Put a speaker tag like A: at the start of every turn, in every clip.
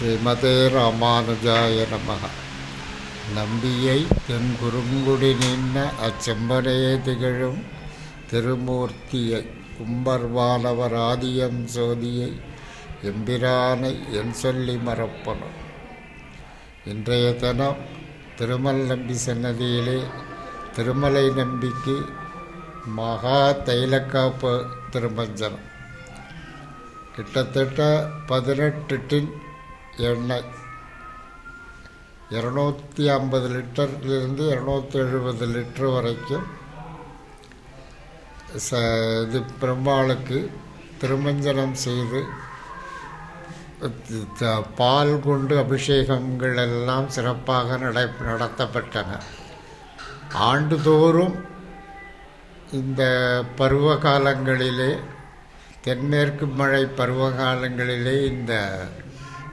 A: ஸ்ரீமதே ராமானுஜாய நமக நம்பியை தென் குறுங்குடி நின்ன அச்செம்பனையே திகழும் திருமூர்த்தியை கும்பர்வானவராதியம் சோதியை எம்பிரானை என் சொல்லி மறப்பனும் இன்றைய தினம் திருமல் நம்பி சன்னதியிலே திருமலை நம்பிக்கு மகா தைலக்காப்பு திருமஞ்சனம். கிட்டத்தட்ட பதினெட்டு டின் எண்ணெய் இரநூத்தி ஐம்பது லிட்டர்லேருந்து இரநூத்தி எழுபது லிட்டர் வரைக்கும் ச இது பெருமாளுக்கு திருமஞ்சனம் செய்து பால் கொண்டு அபிஷேகங்கள் எல்லாம் சிறப்பாக நடை நடத்தப்பட்டன. ஆண்டுதோறும் இந்த பருவ காலங்களிலே தென்மேற்கு மழை பருவ காலங்களிலே இந்த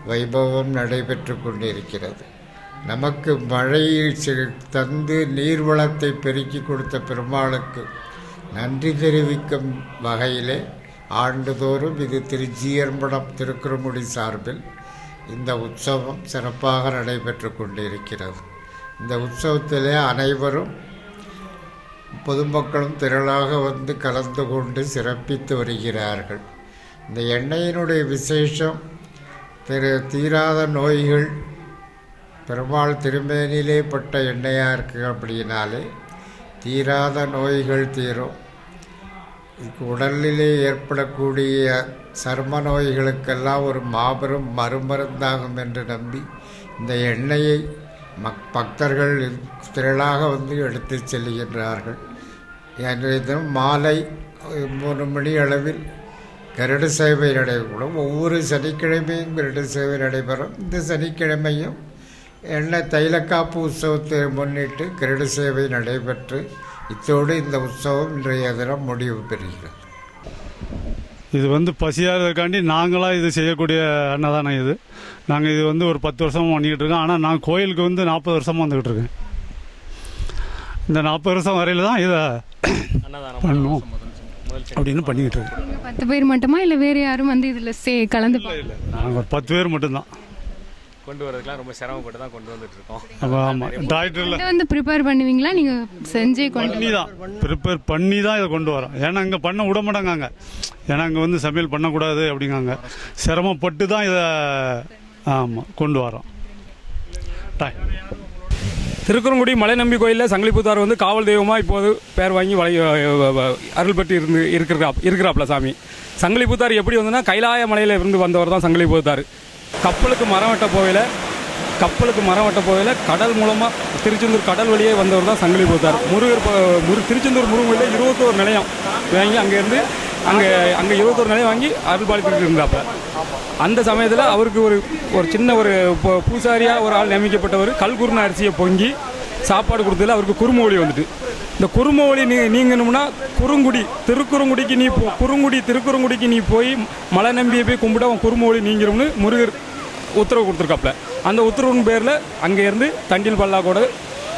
A: வைபவம் நடைபெற்று கொண்டிருக்கிறது. நமக்கு மழையில் தந்து நீர்வளத்தை பெருக்கி கொடுத்த பெருமாளுக்கு நன்றி தெரிவிக்கும் வகையிலே ஆண்டுதோறும் இது திருச்சியம்படம் திருக்குறமுடி சார்பில் இந்த உற்சவம் சிறப்பாக நடைபெற்று கொண்டிருக்கிறது. இந்த உற்சவத்திலே அனைவரும் பொதுமக்களும் திரளாக வந்து கலந்து கொண்டு சிறப்பித்து வருகிறார்கள். இந்த எண்ணெயினுடைய விசேஷம் திரு தீராத நோய்கள் பெருமாள் திருமேனிலே பட்ட எண்ணெயாக இருக்கு அப்படின்னாலே தீராத நோய்கள் தீரும். உடலிலே ஏற்படக்கூடிய சர்ம நோய்களுக்கெல்லாம் ஒரு மாபெரும் மறுமருந்தாகும் என்று நம்பி இந்த எண்ணெயை மக் பக்தர்கள் திரளாக வந்து எடுத்து செல்கின்றார்கள் இன்றைய மாலை மூணு மணி அளவில் கருட சேவை நடைபெறும். ஒவ்வொரு சனிக்கிழமையும் கருட சேவை நடைபெறும். இந்த சனிக்கிழமையும் எண்ணெய் தைலக்காப்பு உற்சவத்தை முன்னிட்டு கருட சேவை நடைபெற்று இத்தோடு இந்த உற்சவம் இன்றைய தினம் முடிவு பெறுகிறது.
B: இது வந்து பசியாகிறதுக்காண்டி நாங்களாக இது செய்யக்கூடிய அன்னதானம் இது. நாங்கள் இது வந்து ஒரு பத்து வருஷமாக பண்ணிக்கிட்டு இருக்கோம். ஆனால் நான் கோயிலுக்கு வந்து நாற்பது வருஷமாக வந்துக்கிட்டு இருக்கேன். இந்த நாற்பது வருஷம் வரையில் தான் இதை பண்ணும் அப்படின்னு பண்ணிக்கிட்டு இருக்கேன்
C: நீங்க பத்து பேர் மட்டுமா? இல்லை வேறு யாரும் வந்து இதில் சே கலந்து
B: நாங்கள் ஒரு பத்து பேர் மட்டும்தான்.
D: கொண்டு வரதுக்குலாம் ரொம்ப சிரமப்பட்டு தான் கொண்டு வந்துட்டு இருக்கோம்.
B: அப்போ ஆமாம் டாக்டரில்
C: இதை வந்து ப்ரிப்பேர் பண்ணுவீங்களா? நீங்கள் செஞ்சே கொண்டு
B: பண்ணி தான். ப்ரிப்பேர் பண்ணி தான் இதை கொண்டு வரோம். ஏன்னா அங்கே பண்ண விட மாட்டாங்க ஏன்னா அங்கே வந்து சமையல் பண்ணக்கூடாது அப்படிங்காங்க. சிரமப்பட்டு தான் இதை ஆமாம் கொண்டு வரோம். டாய்
E: திருக்குறங்குடி மலைநம்பி கோயிலில் சங்கிலிபுத்தார் வந்து காவல் தெய்வமாக இப்போது பேர் வாங்கி வழி அருள் பெற்று இருந்து இருக்கிறா இருக்கிறாப்ல சாமி. சங்கிலிபுத்தார் எப்படி வந்துன்னா கைலாய மலையில் இருந்து வந்தவர் தான் சங்கிலிபுத்தார். கப்பலுக்கு மரம் வெட்ட போகையில் கப்பலுக்கு மரம் வெட்ட போகையில் கடல் மூலமாக திருச்செந்தூர் கடல் வழியே வந்தவர் தான் சங்கிலிபுத்தார். முருகர் முரு திருச்செந்தூர் முருகன் கோயிலில் இருபத்தோரு நிலையம் வாங்கி அங்கேருந்து அங்கே அங்கே இருபத்தொரு நிலையம் வாங்கி அருள் பாலித்துட்டு இருந்தாப்புல. அந்த சமயத்தில் அவருக்கு ஒரு ஒரு சின்ன ஒரு பூ- பூசாரியாக ஒரு ஆள் நியமிக்கப்பட்டவர் கல்குருண அரிசியை பொங்கி சாப்பாடு கொடுத்ததுல அவருக்கு குறுமொழி வந்துட்டு. இந்த குறுமொழி நீ நீங்கணும்னா குறுங்குடி திருக்குறுங்குடிக்கு நீ போ குறுங்குடி திருக்குறுங்குடிக்கு நீ போய் மலை நம்பியை போய் கும்பிட அவன் குறுமொழி நீங்கிறோம்னு முருகர் உத்தரவு கொடுத்துருக்காப்ல அந்த உத்தரவின் பேரில் அங்கேருந்து தண்டில் பல்லாக்கோட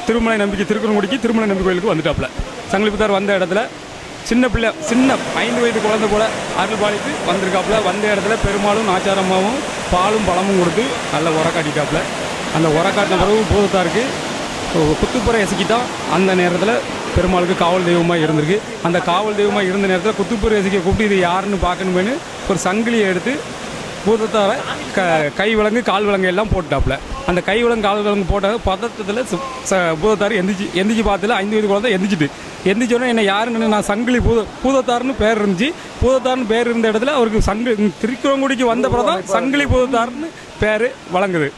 E: திருமலை நம்பிக்கை திருக்குறங்குடிக்கு திருமலை நம்பி கோயிலுக்கு வந்துட்டாப்ல சங்கிலிபுத்தார் வந்த இடத்துல சின்ன பிள்ளை சின்ன ஐந்து வயது குழந்தை போல அருள் பாலித்து வந்திருக்காப்புல. வந்த இடத்துல பெருமாளும் ஆச்சாரமாகவும் பாலும் பழமும் கொடுத்து நல்ல உரக்காட்டிட்டாப்புல அந்த உரக்காட்டின பிறகு பூதத்தாருக்கு குத்துப்புற எசக்கிட்டா அந்த நேரத்தில் பெருமாளுக்கு காவல் தெய்வமாக இருந்திருக்கு. அந்த காவல் தெய்வமாக இருந்த நேரத்தில் குத்துப்புற எசக்கியை கூப்பிட்டு இது யாருன்னு பார்க்கணுமேனு ஒரு சங்கிலியை எடுத்து பூதத்தார க கை விலங்கு கால் விலங்கு எல்லாம் போட்டுட்டாப்புல. அந்த கை விலங்கு கால் விலங்கு போட்ட பதட்டத்தில் பூதத்தார் எந்திரிச்சு எந்திரிச்சு பார்த்ததுல ஐந்து வயது குழந்தை எந்திரிச்சிட்டு. எந்திரிச்சோடனே என்ன யாருன்னு நான் சங்கிலி பூத பூதத்தார்னு பேர் இருந்துச்சு. பூதத்தார்னு பேர் இருந்த இடத்துல அவருக்கு சங்கு திருக்குறங்குடிக்கு வந்த பிறகு தான் சங்கிலி பூதத்தார்னு பேர் வழங்குது.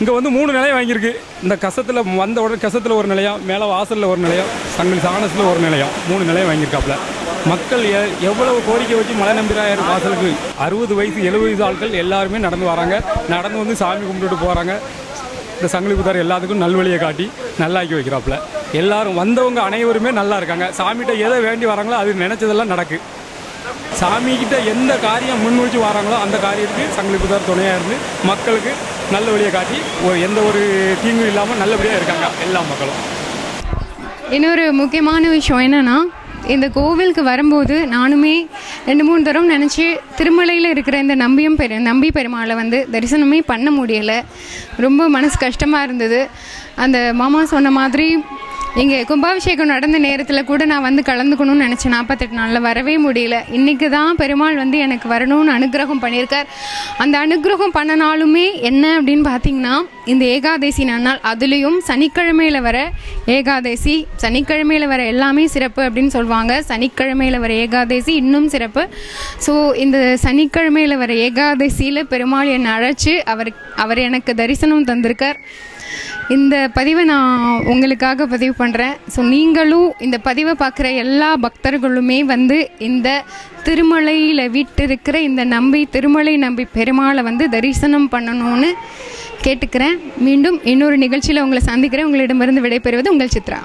E: இங்கே வந்து மூணு நிலையம் வாங்கியிருக்கு. இந்த கசத்தில் வந்த உடனே கசத்தில் ஒரு நிலையம் மேலே வாசலில் ஒரு நிலையம் சங்கிலி சாணத்தில் ஒரு நிலையம் மூணு நிலையம் வாங்கியிருக்காப்புல. மக்கள் எ எவ்வளவு கோரிக்கை வச்சு மலை நம்பிராயர் வாசலுக்கு? அறுபது வயசு எழுபது வயசு ஆட்கள் எல்லாருமே நடந்து வராங்க. நடந்து வந்து சாமி கும்பிட்டுட்டு போகிறாங்க இந்த சங்கிலி புத்தார் எல்லாத்துக்கும் நல்வழியை காட்டி நல்லாக்கி வைக்கிறாப்புல. எல்லாரும் வந்தவங்க அனைவருமே நல்லா இருக்காங்க. சாமிகிட்ட எதை வேண்டி வராங்களோ அது நினைச்சதெல்லாம் நடக்கு. சாமி கிட்ட எந்த காரியம் முன் வச்சு வராங்களோ அந்த காரியத்துக்கு சங்கிலி புத்தார் துணையாக இருந்து மக்களுக்கு நல்ல வழியை காட்டி ஒரு- எந்த ஒரு தீங்கும் இல்லாமல் நல்லபடியாக இருக்காங்க. எல்லா மக்களும்.
C: இன்னொரு முக்கியமான விஷயம் என்னன்னா இந்த கோவிலுக்கு வரும்போது நானுமே ரெண்டு மூணு தரம் நினச்சி திருமலையில் இருக்கிற இந்த நம்பியும் பெரு நம்பி பெருமாளை வந்து தரிசனமே பண்ண முடியலை. ரொம்ப மனசு கஷ்டமாக இருந்தது. அந்த மாமா சொன்ன மாதிரி இங்கே கும்பாபிஷேகம் நடந்த நேரத்தில் கூட நான் வந்து கலந்துக்கணும்னு நினச்சேன். நாற்பத்தெட்டு நாளில் வரவே முடியல. இன்றைக்கி தான் பெருமாள் வந்து எனக்கு வரணும்னு அனுகிரகம் பண்ணியிருக்கார். அந்த அனுகிரகம் பண்ணனாலுமே என்ன அப்படின்னு பார்த்தீங்கன்னா இந்த ஏகாதசி நாள் அதுலேயும் சனிக்கிழமையில் வர ஏகாதசி சனிக்கிழமையில் வர எல்லாமே சிறப்பு அப்படின்னு சொல்லுவாங்க. சனிக்கிழமையில் வர ஏகாதசி இன்னும் சிறப்பு. ஸோ இந்த சனிக்கிழமையில் வர ஏகாதசியில் பெருமாள் என்னை அழைச்சி அவர் அவர் எனக்கு தரிசனம் தந்திருக்கார். இந்த பதிவை நான் உங்களுக்காக பதிவு பண்ணுறேன் ஸோ நீங்களும் இந்த பதிவை பார்க்குற எல்லா பக்தர்களுமே வந்து இந்த திருமலையில் விட்டிருக்கிற இந்த நம்பி திருமலை நம்பி பெருமாளை வந்து தரிசனம் பண்ணணும்னு கேட்டுக்கிறேன். மீண்டும் இன்னொரு நிகழ்ச்சியில் உங்களை சந்திக்கிறேன். உங்களிடமிருந்து விடைபெறுவது உங்கள் சித்ரா.